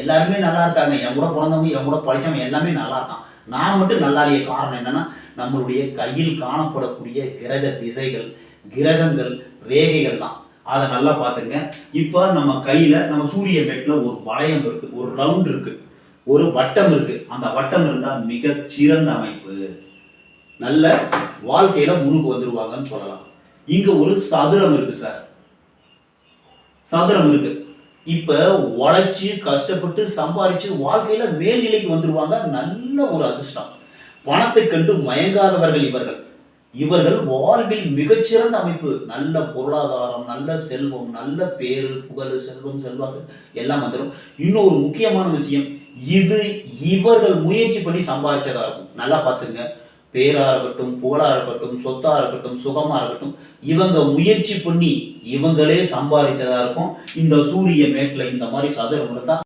எல்லாருமே நல்லா இருக்காங்க என் கூட பிறந்தவங்க என் கூட படித்தவங்க எல்லாமே நல்லா இருக்கான் நான் மட்டும் நல்லா இல்லைய காரணம் என்னன்னா நம்மளுடைய கையில் காணப்படக்கூடிய கிரக திசைகள் கிரகங்கள் ரேகைகள் தான். அதை நல்லா பார்த்துங்க. இப்போ நம்ம கையில நம்ம சூரிய மெட்டில் ஒரு வளையம் இருக்குது ஒரு ரவுண்ட் இருக்கு ஒரு வட்டம் இருக்கு. அந்த வட்டம் இருந்தால் மிக சிறந்த அமைப்பு. நல்ல வாழ்க்கையில முழுக்கு வந்துருவாங்கன்னு சொல்லலாம். இங்க ஒரு சதுரம் இருக்கு சார் சதுரம் இருக்கு. இப்ப உழைச்சி கஷ்டப்பட்டு சம்பாரிச்சு வாழ்க்கையில மேல்நிலைக்கு வந்துருவாங்க நல்ல ஒரு அதிர்ஷ்டம். பணத்தை கண்டு மயங்காதவர்கள் இவர்கள். இவர்கள் வாழ்வில் மிகச்சிறந்த அமைப்பு. நல்ல பொருளாதாரம் நல்ல செல்வம் நல்ல பேரு புகழ் செல்வம் செல்வாக்கு எல்லாம் வந்துடும் இன்னொரு முக்கியமான விஷயம் இது இவர்கள் முயற்சி பண்ணி சம்பாதிச்சதா இருக்கும். நல்லா பார்த்துங்க பேராக இருக்கட்டும் புகழாக இருக்கட்டும் சொத்தா இருக்கட்டும் சுகமா இருக்கட்டும் இவங்க முயற்சி பண்ணி இவங்களே சம்பாதிச்சதா இருக்கும். இந்த சூரிய மேட்டில் இந்த மாதிரி சதுரம் இருந்தால்